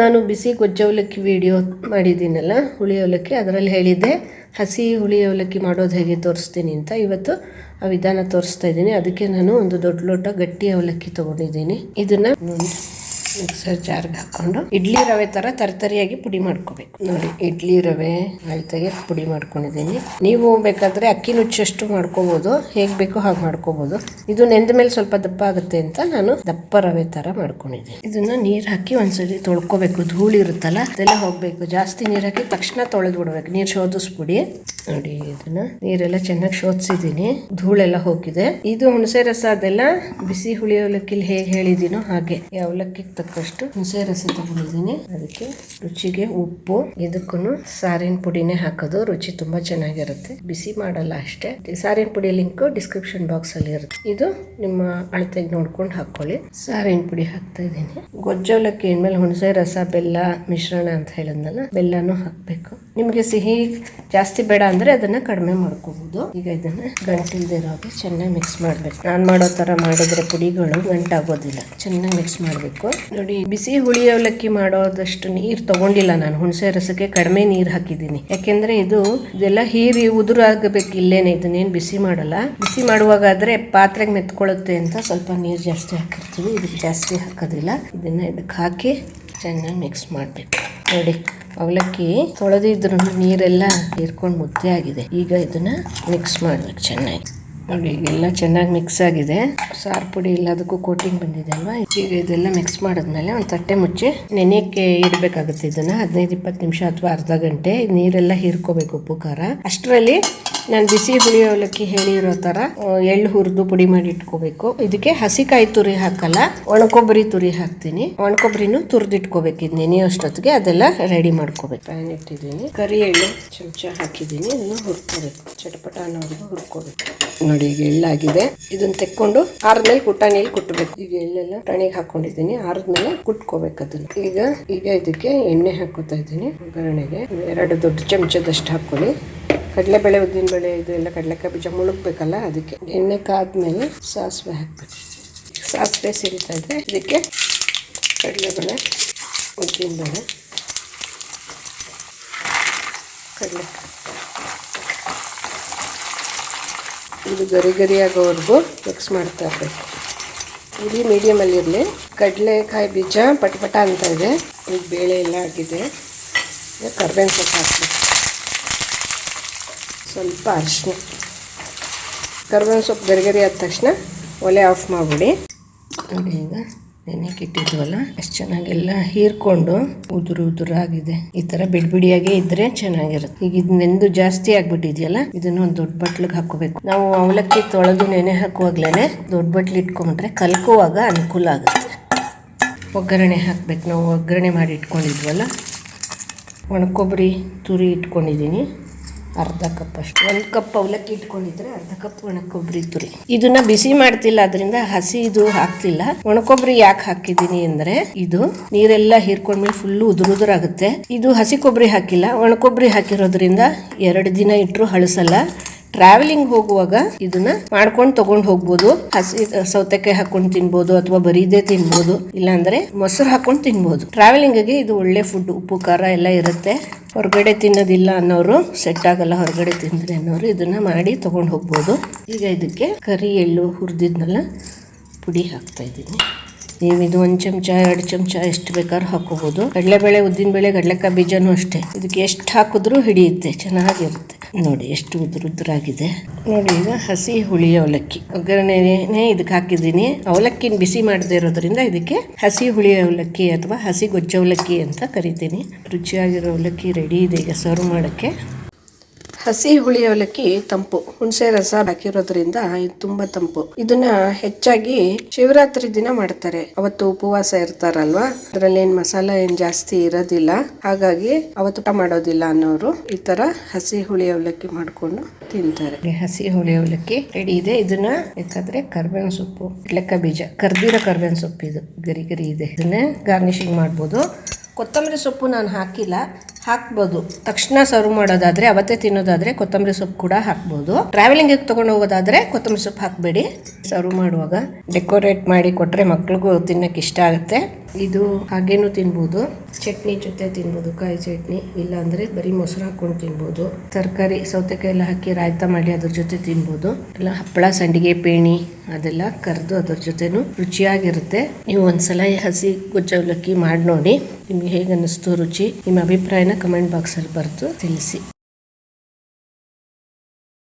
ನಾನು ಬಿಸಿ ಗೊಜ್ಜು ಅವಲಕ್ಕಿ ವಿಡಿಯೋ ಮಾಡಿದ್ದೀನಲ್ಲ, ಹುಳಿ ಅವಲಕ್ಕಿ, ಅದರಲ್ಲಿ ಹೇಳಿದ್ದೆ, ಹಸಿ ಹುಳಿ ಅವಲಕ್ಕಿ ಮಾಡೋದು ಹೇಗೆ ತೋರಿಸ್ತೀನಿ ಅಂತ. ಇವತ್ತು ಆ ವಿಧಾನ ತೋರಿಸ್ತಾ ಇದ್ದೀನಿ. ಅದಕ್ಕೆ ನಾನು ಒಂದು ದೊಡ್ಡ ಲೋಟ ಗಟ್ಟಿ ಅವಲಕ್ಕಿ ತೊಗೊಂಡಿದ್ದೀನಿ. ಇದನ್ನು ಮಿಕ್ಸರ್ ಜಾರ್ಗೆ ಹಾಕೊಂಡು ಇಡ್ಲಿ ರವೆ ತರ ತರತರಿಯಾಗಿ ಪುಡಿ ಮಾಡ್ಕೋಬೇಕು. ನೋಡಿ, ಇಡ್ಲಿ ರವೆ ಅಳತೆಗೆ ಪುಡಿ ಮಾಡ್ಕೊಂಡಿದ್ದೀನಿ. ನೀವು ಬೇಕಾದ್ರೆ ಅಕ್ಕಿ ನುಚ್ಚಷ್ಟು ಮಾಡ್ಕೋಬಹುದು ಹೇಗ್ ಬೇಕೋ ಹಾಗೆ ಮಾಡ್ಕೋಬಹುದು ಇದು ನೆಂದ ಮೇಲೆ ಸ್ವಲ್ಪ ದಪ್ಪ ಆಗುತ್ತೆ ಅಂತ ನಾನು ದಪ್ಪ ರವೆ ತರ ಮಾಡ್ಕೊಂಡಿದ್ದೀನಿ. ಇದನ್ನ ನೀರು ಹಾಕಿ ಒಂದ್ಸರಿ ತೊಳ್ಕೋಬೇಕು. ಧೂಳು ಇರುತ್ತಲ್ಲ, ಅದೆಲ್ಲ ಹೋಗಬೇಕು. ಜಾಸ್ತಿ ನೀರ್ ಹಾಕಿ ತಕ್ಷಣ ತೊಳೆದು ಬಿಡ್ಬೇಕು. ನೀರು ಶೋಧಿಸ್ಬಿಡಿ ನೋಡಿ, ಇದನ್ನ ನೀರೆಲ್ಲ ಚೆನ್ನಾಗಿ ಶೋಧಿಸಿದೀನಿ ಧೂಳೆಲ್ಲ ಹೋಗಿದೆ. ಇದು ಹುಣಸೆ ರಸ ಅದೆಲ್ಲ ಬಿಸಿ ಹುಳಿ ಅವಲಕ್ಕಿಲಿ ಹೇಗೆ ಹೇಳಿದೀನೋ ಹಾಗೆ. ಈ ಅವಲಕ್ಕಿಗೆ ತಕ್ಕಷ್ಟು ಹುಣಸೆ ರಸ ತಗೊಂಡಿದ್ದೀನಿ. ಅದಕ್ಕೆ ರುಚಿಗೆ ಉಪ್ಪು ಇದಕ್ಕೂ ಸಾರಿನ ಪುಡಿನೇ ಹಾಕೋದು. ರುಚಿ ತುಂಬಾ ಚೆನ್ನಾಗಿರುತ್ತೆ. ಬಿಸಿ ಮಾಡಲ್ಲ ಅಷ್ಟೇ. ಸಾರಿನ ಪುಡಿ ಲಿಂಕ್ ಡಿಸ್ಕ್ರಿಪ್ಷನ್ ಬಾಕ್ಸ್ ಅಲ್ಲಿ ಇರುತ್ತೆ. ಇದು ನಿಮ್ಮ ಅಳತೆಗೆ ನೋಡ್ಕೊಂಡು ಹಾಕೊಳ್ಳಿ. ಸಾರಿನ ಪುಡಿ ಹಾಕ್ತಾ ಇದ್ದೀನಿ. ಗೊಜ್ಜೋಲಕ್ಕೆ ಏನ್ಮೇಲೆ ಹುಣಸೆ ರಸ, ಬೆಲ್ಲ, ಮಿಶ್ರಣ ಅಂತ ಹೇಳಿದ್ನಲ್ಲ, ಬೆಲ್ಲನೂ ಹಾಕಬೇಕು. ನಿಮಗೆ ಸಿಹಿ ಜಾಸ್ತಿ ಬೇಡ ಅಂದ್ರೆ ಅದನ್ನ ಕಡಿಮೆ ಮಾಡ್ಕೋಬಹುದು ಈಗ ಇದನ್ನ ಗಂಟಿಲ್ದಿರೋ ಹಾಗೆ ಚೆನ್ನಾಗಿ ಮಿಕ್ಸ್ ಮಾಡ್ಬೇಕು. ನಾನು ಮಾಡೋ ತರ ಮಾಡಿದ್ರೆ ಪುಡಿಗಳು ಗಂಟಾಗೋದಿಲ್ಲ. ಚೆನ್ನಾಗಿ ಮಿಕ್ಸ್ ಮಾಡಬೇಕು. ನೋಡಿ, ಬಿಸಿ ಹುಳಿ ಅವಲಕ್ಕಿ ಮಾಡೋದಷ್ಟು ನೀರು ತಗೊಂಡಿಲ್ಲ ನಾನು. ಹುಣಸೆ ರಸಕ್ಕೆ ಕಡಿಮೆ ನೀರು ಹಾಕಿದ್ದೀನಿ. ಯಾಕೆಂದ್ರೆ ಇದು ಇದೆಲ್ಲ ಹೀರಿ ಉದುರಾಗಬೇಕು, ಇಲ್ಲೇನೆ. ಇದನ್ನೇನು ಬಿಸಿ ಮಾಡಲ್ಲ. ಬಿಸಿ ಮಾಡುವಾಗಾದ್ರೆ ಪಾತ್ರೆಗೆ ಮೆತ್ಕೊಳ್ಳುತ್ತೆ ಅಂತ ಸ್ವಲ್ಪ ನೀರು ಜಾಸ್ತಿ ಹಾಕಿರ್ತೀವಿ. ಇದಕ್ಕೆ ಜಾಸ್ತಿ ಹಾಕೋದಿಲ್ಲ. ಇದನ್ನ ಇದಕ್ಕೆ ಹಾಕಿ ಚೆನ್ನಾಗಿ ಮಿಕ್ಸ್ ಮಾಡಬೇಕು. ನೋಡಿ, ಅವಲಕ್ಕಿ ತೊಳೆದಿದ್ರು ನೀರೆಲ್ಲ ಹೀರ್ಕೊಂಡು ಮುದ್ದೆ ಆಗಿದೆ. ಈಗ ಇದನ್ನ ಮಿಕ್ಸ್ ಮಾಡ್ಬೇಕು ಚೆನ್ನಾಗಿ. ನೋಡಿ ಈಗೆಲ್ಲ ಚೆನ್ನಾಗಿ ಮಿಕ್ಸ್ ಆಗಿದೆ. ಸಾರು ಪುಡಿ ಎಲ್ಲದಕ್ಕೂ ಕೋಟಿಂಗ್ ಬಂದಿದೆ ಅಲ್ವಾ? ಈಗ ಇದೆಲ್ಲ ಮಿಕ್ಸ್ ಮಾಡಿದ್ಮೇಲೆ ಒಂದು ತಟ್ಟೆ ಮುಚ್ಚಿ ನೆನೆಯಕ್ಕೆ ಇಡಬೇಕಾಗುತ್ತೆ ಇದನ್ನ. ಹದಿನೈದು ಇಪ್ಪತ್ತು ನಿಮಿಷ ಅಥವಾ ಅರ್ಧ ಗಂಟೆ. ನೀರೆಲ್ಲ ಹೀರ್ಕೋಬೇಕು ಉಪ್ಪು, ಖಾರ. ಅಷ್ಟರಲ್ಲಿ ನಾನು ಬಿಸಿ ಹುಳಿ ಅವಲಕ್ಕಿ ಹೇಳಿರೋ ಥರ ಎಳ್ಳು ಹುರಿದು ಪುಡಿ ಮಾಡಿ ಇಟ್ಕೋಬೇಕು. ಇದಕ್ಕೆ ಹಸಿಕಾಯಿ ತುರಿ ಹಾಕಲ್ಲ, ಒಣಕೊಬ್ಬರಿ ತುರಿ ಹಾಕ್ತೀನಿ. ಒಣಕೊಬ್ಬರಿನೂ ತುರಿದಿಟ್ಕೋಬೇಕು, ಇದು ನೆನೆಯೋಷ್ಟೊತ್ತಿಗೆ ಅದೆಲ್ಲ ರೆಡಿ ಮಾಡ್ಕೋಬೇಕು. ಪ್ಯಾನ್ ಇಟ್ಟಿದ್ದೀನಿ. ಕರಿ ಎಳ್ಳು ಚಮಚ ಹಾಕಿದ್ದೀನಿ, ಇದನ್ನು ಹುರ್ಕೋಬೇಕು. ಚಟಪಟ ಅನ್ನೋದು ಹುರ್ಕೋಬೇಕು. ನೋಡಿ, ಈಗ ಎಳ್ಳಾಗಿದೆ. ಇದನ್ನ ತೆಕ್ಕೊಂಡು ಆರದ್ಮೇಲೆ ಕುಟ್ಟಾಣಿಯಲ್ಲಿ ಕುಟ್ಟಬೇಕು ಈಗ ಎಳ್ಳೆಲ್ಲ ಟಣಿಗೆ ಹಾಕೊಂಡಿದ್ದೀನಿ. ಆರದ್ಮೇಲೆ ಕುಟ್ಕೋಬೇಕು ಅದನ್ನ. ಈಗ ಈಗ ಇದಕ್ಕೆ ಎಣ್ಣೆ ಹಾಕೋತಾ ಇದ್ದೀನಿ. ಒಗ್ಗರಣೆಗೆ ಎರಡು ದೊಡ್ಡ ಚಮಚದಷ್ಟು ಹಾಕೊಳ್ಳಿ ಕಡಲೆಬೇಳೆ, ಉದ್ದಿನಬೇಳೆ ಇದು ಎಲ್ಲ ಕಡಲೆಕಾಯಿ ಬೀಜ ಮುಳುಗ್ಬೇಕಲ್ಲ, ಅದಕ್ಕೆ ಎಣ್ಣೆ ಕಾದ್ಮೇಲೆ ಸಾಸಿವೆ ಹಾಕ್ಬೇಕು. ಸಾಸಿವೆ ಸಿಡಿತಾ ಇದೆ. ಇದಕ್ಕೆ ಕಡಲೆಬೇಳೆ, ಉದ್ದಿನಬೇಳೆ, ಕಡಲೆ. ಇದು ಗರಿ ಗರಿ ಆಗೋವರೆಗೂ ಮಿಕ್ಸ್ ಮಾಡ್ತಾ ಇರಬೇಕು. ಇಲ್ಲಿ ಮೀಡಿಯಮಲ್ಲಿ ಇರಲಿ. ಕಡಲೆಕಾಯಿ ಬೀಜ ಪಟಪಟ ಅಂತ ಇದೆ. ಬೇಳೆ ಎಲ್ಲ ಆಗಿದೆ. ಕರ್ಬೇವಿನ ಸೊಪ್ಪು ಹಾಕಬೇಕು. ಸ್ವಲ್ಪ ಅರಿಶಿನ ಕರ್ಬೇವಿನ ಸೊಪ್ಪು ಗರಿಗರಿ ಆದ ತಕ್ಷಣ ಒಲೆ ಆಫ್ ಮಾಡಿಬಿಡಿ. ನೋಡಿ ಈಗ ನೆನೆಗೆ ಇಟ್ಟಿದ್ವಲ್ಲ ಅಷ್ಟು ಚೆನ್ನಾಗೆಲ್ಲ ಹೀರ್ಕೊಂಡು ಉದುರು ಉದುರಾಗಿದೆ. ಈ ಥರ ಬಿಡ್ಬಿಡಿಯಾಗೆ ಇದ್ರೆ ಚೆನ್ನಾಗಿರುತ್ತೆ. ಈಗ ಇದು ನೆಂದು ಜಾಸ್ತಿ ಆಗ್ಬಿಟ್ಟಿದೆಯಲ್ಲ, ಇದನ್ನು ಒಂದು ದೊಡ್ಡ ಬಟ್ಲಿಗೆ ಹಾಕೋಬೇಕು ನಾವು ಅವಲಕ್ಕಿ ತೊಳೆದು ನೆನೆ ಹಾಕುವಾಗ್ಲೇ ದೊಡ್ಡ ಬಟ್ಲು ಇಟ್ಕೊಂಡ್ರೆ ಕಲ್ಕುವಾಗ ಅನುಕೂಲ ಆಗುತ್ತೆ. ಒಗ್ಗರಣೆ ಹಾಕ್ಬೇಕು. ನಾವು ಒಗ್ಗರಣೆ ಮಾಡಿ ಇಟ್ಕೊಂಡಿದ್ವಲ್ಲ, ಒಣಕೊಬ್ಬರಿ ತುರಿ ಇಟ್ಕೊಂಡಿದ್ದೀನಿ ಅರ್ಧ ಕಪ್ ಅಷ್ಟು. ಒಂದು ಕಪ್ ಅವಲಕ್ಕಿ ಇಟ್ಕೊಂಡಿದ್ರೆ ಅರ್ಧ ಕಪ್ ಒಣಕೊಬ್ಬರಿ ತುರಿ. ಇದನ್ನ ಬಿಸಿ ಮಾಡ್ತಿಲ್ಲ, ಅದರಿಂದ ಹಸಿ ಇದು ಹಾಕ್ತಿಲ್ಲ. ಒಣಕೊಬ್ಬರಿ ಯಾಕೆ ಹಾಕಿದೀನಿ ಅಂದ್ರೆ, ಇದು ನೀರೆಲ್ಲ ಹೀರ್ಕೊಂಡ್ಮೇಲೆ ಫುಲ್ ಉದುರು ಉದುರಾಗುತ್ತೆ ಇದು ಹಸಿ ಕೊಬ್ಬರಿ ಹಾಕಿಲ್ಲ. ಒಣಕೊಬ್ಬರಿ ಹಾಕಿರೋದ್ರಿಂದ ಎರಡು ದಿನ ಇಟ್ಟರು ಹಳಸಲ್ಲ. ಟ್ರಾವೆಲಿಂಗ್ ಹೋಗುವಾಗ ಇದನ್ನ ಮಾಡ್ಕೊಂಡು ತಗೊಂಡು ಹೋಗ್ಬೋದು. ಹಸಿ ಸೌತೆಕಾಯಿ ಹಾಕೊಂಡು ತಿನ್ಬೋದು ಅಥವಾ ಬರೀದೇ ತಿನ್ಬೋದು. ಇಲ್ಲಾಂದ್ರೆ ಮೊಸರು ಹಾಕೊಂಡು ತಿನ್ಬೋದು. ಟ್ರಾವೆಲಿಂಗ್ಗೆ ಇದು ಒಳ್ಳೆ ಫುಡ್ ಉಪ್ಪು, ಖಾರ ಎಲ್ಲ ಇರುತ್ತೆ. ಹೊರಗಡೆ ತಿನ್ನೋದಿಲ್ಲ ಅನ್ನೋರು ಸೆಟ್ ಆಗಲ್ಲ ಹೊರಗಡೆ ತಿಂದ್ರೆ ಅನ್ನೋರು ಇದನ್ನ ಮಾಡಿ ತಗೊಂಡು ಹೋಗ್ಬೋದು. ಈಗ ಇದಕ್ಕೆ ಕರಿ ಎಳ್ಳು ಹುರಿದಿದ್ನೆಲ್ಲ, ಪುಡಿ ಹಾಕ್ತಾ ಇದ್ದೀನಿ. ನೀವು ಇದು ಒಂದು ಚಮಚ, ಎರಡು ಚಮಚ ಎಷ್ಟು ಬೇಕಾದ್ರೂ ಹಾಕೋಬೋದು. ಕಡಲೆಬೇಳೆ, ಉದ್ದಿನಬೇಳೆ, ಕಡಲೆಕಾಯಿ ಬೀಜನೂ ಅಷ್ಟೇ. ಇದಕ್ಕೆ ಎಷ್ಟು ಹಾಕಿದ್ರೂ ಹಿಡಿಯುತ್ತೆ, ಚೆನ್ನಾಗಿರುತ್ತೆ. ನೋಡಿ ಎಷ್ಟು ಉದುರು ಉದುರಾಗಿದೆ ನೋಡಿ ಈಗ ಹಸಿ ಹುಳಿ ಅವಲಕ್ಕಿ. ಒಗ್ಗರಣೆನೇ ಇದಕ್ಕೆ ಹಾಕಿದ್ದೀನಿ. ಅವಲಕ್ಕಿನ ಬಿಸಿ ಮಾಡದೇ ಇರೋದ್ರಿಂದ ಇದಕ್ಕೆ ಹಸಿ ಹುಳಿ ಅವಲಕ್ಕಿ ಅಥವಾ ಹಸಿ ಗೊಜ್ಜು ಅವಲಕ್ಕಿ ಅಂತ ಕರಿತೀನಿ. ರುಚಿಯಾಗಿರೋ ಅವಲಕ್ಕಿ ರೆಡಿ ಇದೆ ಈಗ ಸರ್ವ್ ಮಾಡೋಕ್ಕೆ. ಹಸಿ ಹುಳಿ ಅವಲಕ್ಕಿ ತಂಪು. ಹುಣಸೆ ರಸ ಹಾಕಿರೋದ್ರಿಂದ ಇದು ತುಂಬಾ ತಂಪು. ಇದನ್ನ ಹೆಚ್ಚಾಗಿ ಶಿವರಾತ್ರಿ ದಿನ ಮಾಡ್ತಾರೆ. ಅವತ್ತು ಉಪವಾಸ ಇರ್ತಾರಲ್ವಾ? ಅದ್ರಲ್ಲಿ ಏನ್ ಮಸಾಲ ಏನ್ ಜಾಸ್ತಿ ಇರೋದಿಲ್ಲ. ಹಾಗಾಗಿ ಅವತ್ತು ಊಟ ಮಾಡೋದಿಲ್ಲ ಅನ್ನೋರು ಈ ತರ ಹಸಿ ಹುಳಿ ಅವಲಕ್ಕಿ ಮಾಡ್ಕೊಂಡು ತಿಂತಾರೆ. ಹಸಿ ಹುಳಿ ಅವಲಕ್ಕಿ ರೆಡಿ ಇದೆ. ಇದನ್ನ ಬೇಕಾದ್ರೆ ಕರ್ಬೇವಿನ ಸೊಪ್ಪು ಲೆಕ್ಕ ಬೀಜ, ಕರ್ದಿರೋ ಕರ್ಬೇವಿನ ಸೊಪ್ಪು ಇದು. ಗರಿ ಗರಿ ಇದೆ. ಇದನ್ನ ಗಾರ್ನಿಶಿಂಗ್ ಮಾಡ್ಬೋದು. ಕೊತ್ತಂಬರಿ ಸೊಪ್ಪು ನಾನು ಹಾಕಿಲ್ಲ. ಹಾಕ್ಬೋದು. ತಕ್ಷಣ ಸರ್ವ್ ಮಾಡೋದಾದ್ರೆ, ಅವತ್ತೇ ತಿನ್ನೋದಾದ್ರೆ ಕೊತ್ತಂಬರಿ ಸೊಪ್ಪು ಕೂಡ ಹಾಕ್ಬೋದು. ಟ್ರಾವೆಲಿಂಗಿಗೆ ತೊಗೊಂಡು ಹೋಗೋದಾದ್ರೆ ಕೊತ್ತಂಬರಿ ಸೊಪ್ಪು ಹಾಕಬೇಡಿ. ಸರ್ವ್ ಮಾಡುವಾಗ ಡೆಕೋರೇಟ್ ಮಾಡಿ ಕೊಟ್ಟರೆ ಮಕ್ಳಿಗೂ ತಿನ್ನಕ್ಕೆ ಇಷ್ಟ ಆಗುತ್ತೆ. ಇದು ಹಾಗೇನೂ ತಿನ್ಬೋದು. ಚಟ್ನಿ ಜೊತೆ ತಿನ್ಬೋದು, ಕಾಯಿ ಚಟ್ನಿ. ಇಲ್ಲ ಅಂದರೆ ಬರೀ ಮೊಸರು ಹಾಕೊಂಡು ತಿನ್ಬೋದು. ತರಕಾರಿ ಸೌತೆಕಾಯಿ ಎಲ್ಲ ಹಾಕಿ ರಾಯ್ತ ಮಾಡಿ ಅದ್ರ ಜೊತೆ ತಿನ್ಬೋದು. ಇಲ್ಲ ಹಪ್ಪಳ, ಸಂಡಿಗೆ, ಪೇಣಿ, ಅದೆಲ್ಲ ಕರೆದು ಅದ್ರ ಜೊತೆನೂ ರುಚಿಯಾಗಿರುತ್ತೆ. ನೀವು ಒಂದ್ಸಲ ಹಸಿ ಗೊಜ್ಜವಲಕ್ಕಿ ಮಾಡಿ ನೋಡಿ. ನಿಮಗೆ ಹೇಗೆ ಅನ್ನಿಸ್ತು ರುಚಿ? ನಿಮ್ಮ ಅಭಿಪ್ರಾಯನ ಕಮೆಂಟ್ ಬಾಕ್ಸಲ್ಲಿ ಬರೆದು ತಿಳಿಸಿ.